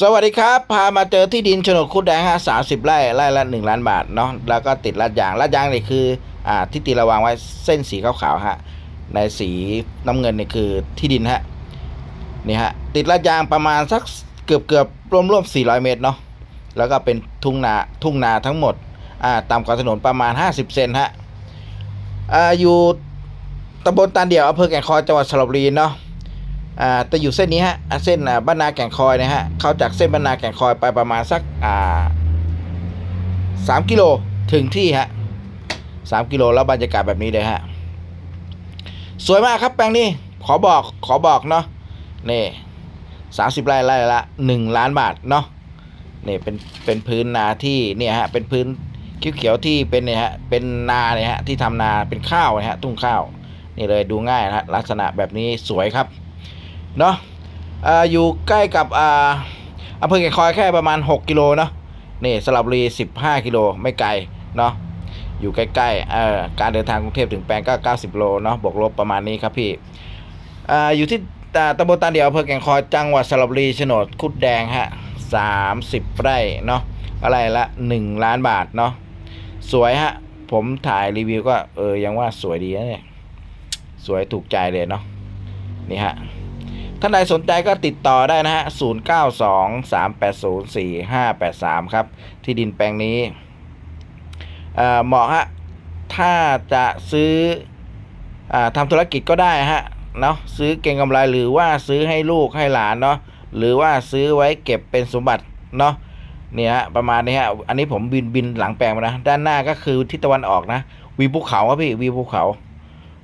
สวัสดีครับ พามาเจอที่ดินโฉนดคุดแดงฮะสาสิบไร่ไร่ละหนึ่งล้านบาทเนาะแล้วก็ติดลาดยางลาดยางนี่คืออ่าที่ตีระวางไว้เส้นสีขาวๆฮะในสีน้ำเงินนี่คือที่ดินฮะนี่ฮะติดลาดยางประมาณสักเกือบเกือบรวมรวมสี่ร้อยเมตรเนาะแล้วก็เป็นทุ่งนาทุ่งนาทั้งหมดอ่าตามกว่าถนนประมาณห้าสิบเซนฮะอ่าอยู่ตำบลตานเดี่ยวอำเภอแก่งคอยจังหวัดสระบุรีเนาะ อ่าแต่อยู่เส้นนี้ฮะเส้นบ้านนาแก่งคอยนะฮะเข้าจากเส้นบ้านนาแก่งคอยไปประมาณสักอ่าสามกิโลถึงที่ฮะสามกิโลแล้วบรรยากาศแบบนี้เลยฮะสวยมากครับแปลงนี้ขอบอกขอบอกเนาะนี่สามสิบไร่ไร่ละหนึ่งล้านบาทเนาะนี่เป็นเป็นพื้นนาที่เนี่ยฮะเป็นพื้นเขียวๆที่เป็นเนี่ยฮะเป็นนาเนี่ยฮะที่ทำนาเป็นข้าวนะฮะทุ่งข้าว นี่เลยดูง่ายนะฮะลักษณะแบบนี้สวยครับ เนาะอยู่ใกล้กับอ่าอำเภอแก่งคอยแค่ประมาณ 6 กิโลเนาะนี่สระบุรี 15 กิโลไม่ไกลเนาะอยู่ใกล้ๆเออการเดินทางกรุงเทพถึงแปลงก็ 90 โลเนาะบวกลบประมาณนี้ครับพี่อ่าอยู่ที่อ่าตำบลตาเดียวอำเภอแก่งคอยจังหวัดสระบุรีโฉนดคุดแดงฮะ30 ไร่เนาะอะไรละ 1 ล้านบาทเนาะสวยฮะ ผมถ่ายรีวิวก็เออยังว่าสวยดีนะเนี่ย สวยถูกใจเลยเนาะนี่ฮะ ท่านใดสนใจก็ติดต่อได้นะฮะ 0 9 2 3 8 0 4 5 8 3 ครับ ที่ดินแปลงนี้เเหมาะฮะ ถ้าจะซื้ออทำธุรกิจก็ได้ฮะ เนาะซื้อเก่งกำไรหรือว่าซื้อให้ลูกให้หลานเนาะ หรือว่าซื้อไว้เก็บเป็นสมบัติเนาะเนี่ยฮะประมาณนี้ฮะ อันนี้ผมบินบินหลังแปลงมานะ ด้านหน้าก็คือทิศตะวันออกนะ วิวภูเขาครับพี่ วิวภูเขา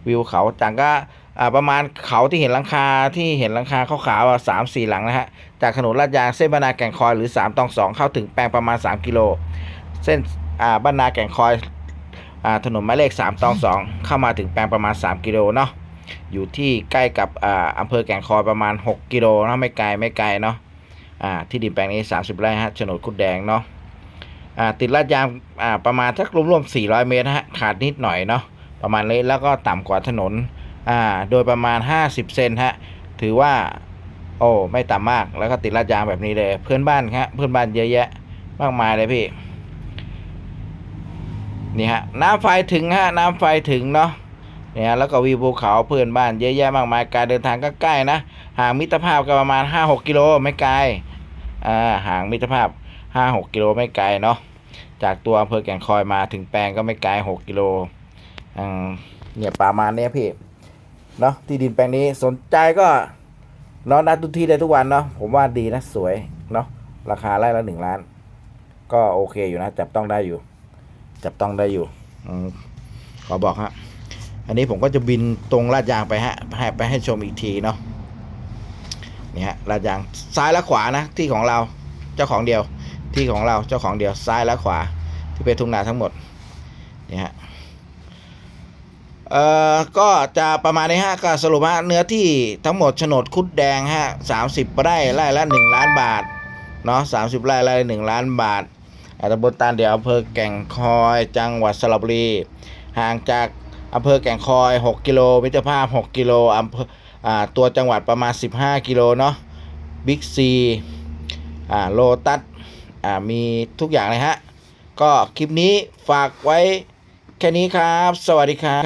วิวเขาจากก็ อ่าประมาณเขาที่เห็นหลังคาที่เห็นหลังคาขาวๆสามสี่หลังนะฮะจากถนนลาดยางเส้นบ้านาแก่งคอยหรือ3ตอง2เข้าถึงแปลงประมาณ 3 กิโล เส้นอ่าบ้านาแก่งคอยอ่าถนนหมายเลข3ตอง2เข้ามาถึงแปลงประมาณ 3 กิโลเนาะอยู่ที่ใกล้กับอ่าอำเภอแก่งคอยประมาณ 6 กิโลนะไม่ไกลไม่ไกลเนาะอ่าที่ดินแปลงนี้ 30ไร่ฮะโฉนดคุดแดงเนาะอ่าติดลาดยางอ่าประมาณสักรวมๆ400 เมตรนะฮะขาดนิดหน่อยเนาะประมาณนี้แล้วก็ต่ำกว่าถนน อ่าโดยประมาณ 50 เซนฮะถือว่า โอ้ไม่ต่ำมากแล้วก็ติดลาดยางแบบนี้เลย เพื่อนบ้านครับเพื่อนบ้านเยอะแยะ มากมายเลยพี่นี่ฮะน้ำไฟถึงฮะน้ำไฟถึงเนาะเนี่ยแล้วก็วิวภูเขาเพื่อนบ้านเยอะแยะมากมายการเดินทางก็ใกล้นะห่างมิตรภาพก็ประมาณ 5-6 กิโลไม่ไกลอ่าห่างมิตรภาพ 5-6 กิโลไม่ไกลเนาะจากตัวอำเภอแก่งคอยมาถึงแปลงก็ไม่ไกล 6 กิโลอืมเนี่ยประมาณเนี้ยพี่ เนาะที่ดินแปลงนี้สนใจก็เนาะนัดทุกที่ได้ทุกวันเนาะผมว่าดีนะสวยเนาะราคาไร่ละหนึ่งล้าน ก็โอเคอยู่นะจับต้องได้อยู่ จับต้องได้อยู่อขอบอกฮะอันนี้ผมก็จะบินตรงลาดยางไปฮะไปให้ชมอีกทีเนาะนี่ฮะลาดยางซ้ายและขวานะ ที่ของเราเจ้าของเดียว ที่ของเราเจ้าของเดียวซ้ายและขวาที่เป็นทุ่งนาทั้งหมดนี่ฮะ เอ่อก็จะประมาณนี้ฮะก็สรุปฮะเนื้อที่ทั้งหมดโฉนดคุดแดงฮะสามสิบไร่ไร่ละหนึ่งล้านบาทเนาะสามสิบไร่ไร่ละหนึ่งล้านบาทอ่าตำบลตาลเดียวอำเภอแก่งคอยจังหวัดสระบุรีห่างจากอำเภอแก่งคอย 6 กิโลมิตรภาพ 6 กิโลอำเภออ่าตัวจังหวัดประมาณ 15 กิโลเนาะบิ๊กซีอ่าโลตัสอ่ามีทุกอย่างเลยฮะ ก็คลิปนี้ฝากไว้แค่นี้ครับ สวัสดีครับ